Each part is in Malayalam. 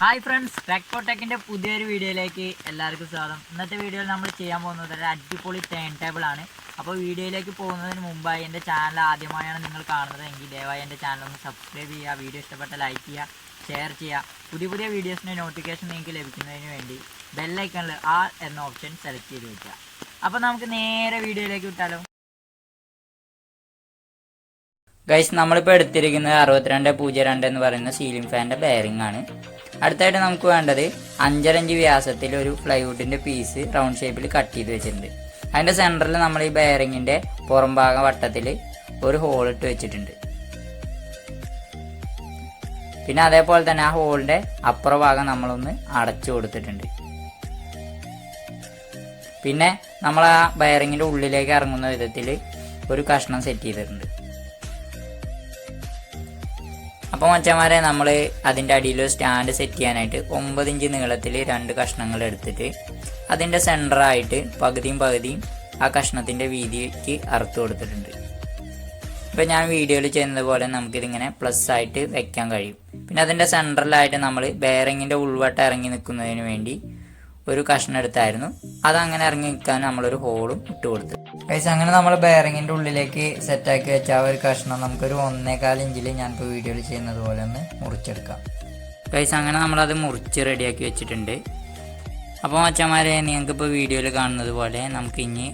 ഹായ് ഫ്രണ്ട്സ് ടെക്കോടെക്കിന്റെ പുതിയൊരു വീഡിയോയിലേക്ക് എല്ലാവർക്കും സ്വാഗതം. ഇന്നത്തെ വീഡിയോയിൽ നമ്മൾ ചെയ്യാൻ പോകുന്നത് ഒരു അടിപൊളി ടേൺ ടേബിൾ ആണ്. അപ്പോൾ വീഡിയോയിലേക്ക് പോകുന്നതിന് മുമ്പായി എന്റെ ചാനൽ ആദ്യമായാണ് നിങ്ങൾ കാണുന്നത് എങ്കിൽ ദയവായി എന്റെ ചാനൽ ഒന്ന് സബ്സ്ക്രൈബ് ചെയ്യുക വീഡിയോ ഇഷ്ടപ്പെട്ട ലൈക്ക് ചെയ്യുക ഷെയർ ചെയ്യുക. പുതിയ പുതിയ വീഡിയോസിന്റെ നോട്ടിഫിക്കേഷൻ നിങ്ങൾക്ക് ലഭിക്കുന്നതിന് വേണ്ടി ബെല്ലൈക്കണിൽ ആ എന്ന ഓപ്ഷൻ സെലക്ട് ചെയ്ത് വയ്ക്കുക അപ്പോൾ നമുക്ക് നേരെ വീഡിയോയിലേക്ക് വിട്ടാലോ? ഗൈസ് നമ്മളിപ്പോൾ എടുത്തിരിക്കുന്നത് അറുപത്തിരണ്ട് പൂജ്യം രണ്ട് എന്ന് പറയുന്ന സീലിംഗ് ഫാനിന്റെ ബെയറിംഗ് ആണ്. അടുത്തായിട്ട് നമുക്ക് വേണ്ടത് അഞ്ചരഞ്ച് വ്യാസത്തിൽ ഒരു പ്ലൈവുഡിന്റെ പീസ് റൗണ്ട് ഷേപ്പിൽ കട്ട് ചെയ്ത് വെച്ചിട്ടുണ്ട്. അതിന്റെ സെന്ററിൽ നമ്മൾ ഈ ബെയറിങ്ങിന്റെ പുറം ഭാഗം വട്ടത്തിൽ ഒരു ഹോൾ ഇട്ട് വെച്ചിട്ടുണ്ട്. പിന്നെ അതേപോലെ തന്നെ ആ ഹോളിന്റെ അപ്പുറ ഭാഗം നമ്മളൊന്ന് അടച്ചു കൊടുത്തിട്ടുണ്ട്. പിന്നെ നമ്മൾ ആ ബെയറിങ്ങിന്റെ ഉള്ളിലേക്ക് ഇറങ്ങുന്ന വിധത്തിൽ ഒരു കഷ്ണം സെറ്റ് ചെയ്തിട്ടുണ്ട്. അപ്പോൾ മച്ചന്മാരെ നമ്മൾ അതിന്റെ അടിയിൽ സ്റ്റാൻഡ് സെറ്റ് ചെയ്യാനായിട്ട് ഒമ്പത് ഇഞ്ച് നീളത്തിൽ രണ്ട് കഷ്ണങ്ങൾ എടുത്തിട്ട് അതിന്റെ സെന്ററായിട്ട് പകുതിയും പകുതിയും ആ കഷ്ണത്തിന്റെ വീതിക്ക് അറുത്ത് കൊടുത്തിട്ടുണ്ട്. ഇപ്പോൾ ഞാൻ വീഡിയോയിൽ ചെയ്യുന്നതുപോലെ നമുക്കിതിങ്ങനെ പ്ലസ് ആയിട്ട് വെക്കാൻ കഴിയും. പിന്നെ അതിന്റെ സെന്ററിലായിട്ട് നമ്മൾ ബെയറിങ്ങിന്റെ ഉൾവട്ടം ഇറങ്ങി നിൽക്കുന്നതിന് വേണ്ടി ഒരു കഷ്ണം എടുത്തായിരുന്നു. അതങ്ങനെ ഇറങ്ങി നിൽക്കാൻ നമ്മളൊരു ഹോളും ഇട്ട് കൊടുത്തു. ഗൈസ് അങ്ങനെ നമ്മൾ ബെയറിങ്ങിന്റെ ഉള്ളിലേക്ക് സെറ്റാക്കി വെച്ച ആ ഒരു കഷ്ണം നമുക്കൊരു ഒന്നേകാൽ ഇഞ്ചിൽ ഞാനിപ്പോൾ വീഡിയോയിൽ ചെയ്യുന്നത് പോലെ ഒന്ന് മുറിച്ചെടുക്കാം. ഗൈസ് അങ്ങനെ നമ്മളത് മുറിച്ച് റെഡിയാക്കി വെച്ചിട്ടുണ്ട്. അപ്പോൾ മച്ചന്മാരെ നിങ്ങൾക്കിപ്പോൾ വീഡിയോയിൽ കാണുന്നത് പോലെ നമുക്ക് ഇനി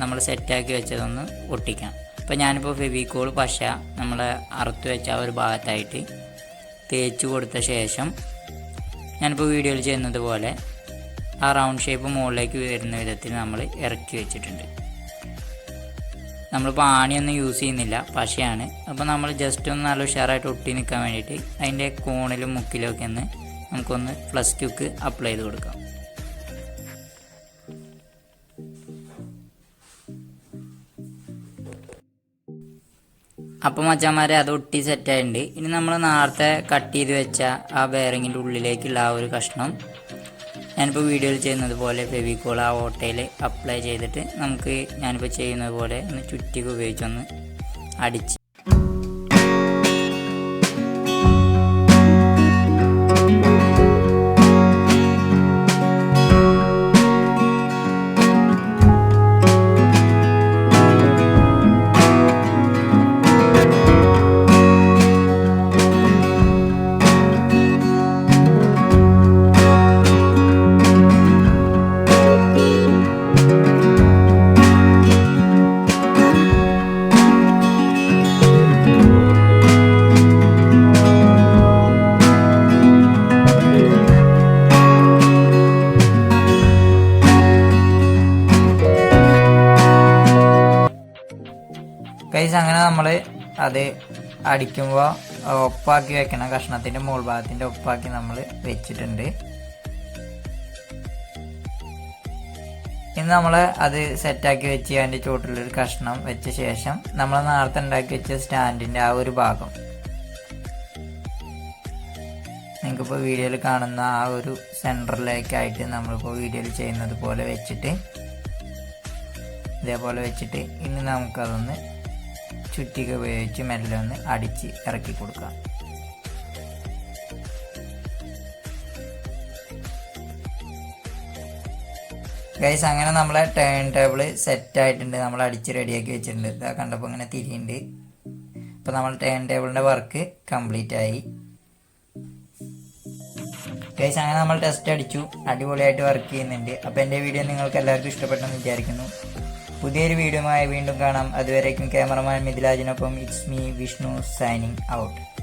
നമ്മൾ സെറ്റാക്കി വെച്ചതൊന്ന് ഒട്ടിക്കാം. അപ്പോൾ ഞാനിപ്പോൾ ഫെവിക്കോൾ പശ നമ്മൾ അറുത്ത് വെച്ച ആ ഒരു ഭാഗത്തായിട്ട് തേച്ച് കൊടുത്ത ശേഷം ഞാനിപ്പോൾ വീഡിയോയിൽ ചെയ്യുന്നത് പോലെ ആ റൗണ്ട് ഷേപ്പ് മുകളിലേക്ക് വരുന്ന വിധത്തിൽ നമ്മൾ ഇറക്കി വെച്ചിട്ടുണ്ട്. നമ്മളിപ്പോൾ ആണിയൊന്നും യൂസ് ചെയ്യുന്നില്ല പശയാണ്. അപ്പോൾ നമ്മൾ ജസ്റ്റ് ഒന്ന് നല്ല ഉഷാറായിട്ട് ഒട്ടി നിൽക്കാൻ വേണ്ടിയിട്ട് അതിന്റെ കോണിലും മുക്കിലും ഒക്കെ ഒന്ന് നമുക്കൊന്ന് പ്ലസ് ടുക്ക് അപ്ലൈ ചെയ്ത് കൊടുക്കാം. അപ്പം മച്ചാന്മാരെ അത് ഒട്ടി സെറ്റായിട്ടുണ്ട് ഇനി നമ്മൾ നേരത്തെ കട്ട് ചെയ്ത് വെച്ച ആ ബെയറിങ്ങിന്റെ ഉള്ളിലേക്കുള്ള ആ ഒരു കഷ്ണം ഞാനിപ്പോൾ വീഡിയോയിൽ ചെയ്യുന്നത് പോലെ ഫെവിക്കോൾ ആ ഓട്ടയിൽ അപ്ലൈ ചെയ്തിട്ട് നമുക്ക് ഞാനിപ്പോൾ ചെയ്യുന്നത് പോലെ ഒന്ന് ചുറ്റിക്ക് ഉപയോഗിച്ചൊന്ന് അടിച്ച് കൈസ് അങ്ങനെ നമ്മൾ അത് അടിക്കുമ്പോൾ ഒപ്പാക്കി വെക്കണം കഷ്ണത്തിന്റെ മുകൾ ഭാഗത്തിന്റെ ഒപ്പാക്കി നമ്മൾ വെച്ചിട്ടുണ്ട്. ഇന്ന് നമ്മൾ അത് സെറ്റാക്കി വെച്ച് അതിന്റെ ചുവട്ടിലൊരു കഷ്ണം വെച്ച ശേഷം നമ്മൾ നേരത്തെ ഉണ്ടാക്കി വെച്ച സ്റ്റാൻഡിന്റെ ആ ഒരു ഭാഗം. നിങ്ങൾക്കിപ്പോൾ വീഡിയോയിൽ കാണുന്ന ആ ഒരു സെന്ററിലേക്കായിട്ട് നമ്മളിപ്പോൾ വീഡിയോയിൽ ചെയ്യുന്നത് പോലെ വെച്ചിട്ട് ഇതേപോലെ വെച്ചിട്ട് ഇനി നമുക്കതൊന്ന് ചുറ്റിക ഉപയോഗിച്ച് മെല്ലെ ഒന്ന് അടിച്ച് ഇറക്കി കൊടുക്കാം ഗൈസ് അങ്ങനെ നമ്മളെ ടേൺ ടേബിൾ സെറ്റ് ആയിട്ടുണ്ട്. നമ്മൾ അടിച്ച് റെഡിയാക്കി വെച്ചിട്ടുണ്ട്. ഇതാ കണ്ടപ്പോൾ ഇങ്ങനെ തിരിയുണ്ട്. അപ്പോൾ നമ്മൾ ടേൺ ടേബിളിന്റെ വർക്ക് കംപ്ലീറ്റ് ആയി. ഗൈസ് അങ്ങനെ നമ്മൾ ടെസ്റ്റ് അടിച്ചു. അടിപൊളിയായിട്ട് വർക്ക് ചെയ്യുന്നുണ്ട്. അപ്പോൾ എന്റെ വീഡിയോ നിങ്ങൾക്ക് എല്ലാവർക്കും ഇഷ്ടപ്പെട്ടെന്ന് വിചാരിക്കുന്നു. പുതിയൊരു വീഡിയോയുമായി വീണ്ടും കാണാം. അതുവരേക്കും cameraman മിഥിലാജിനൊപ്പം it's me Vishnu signing out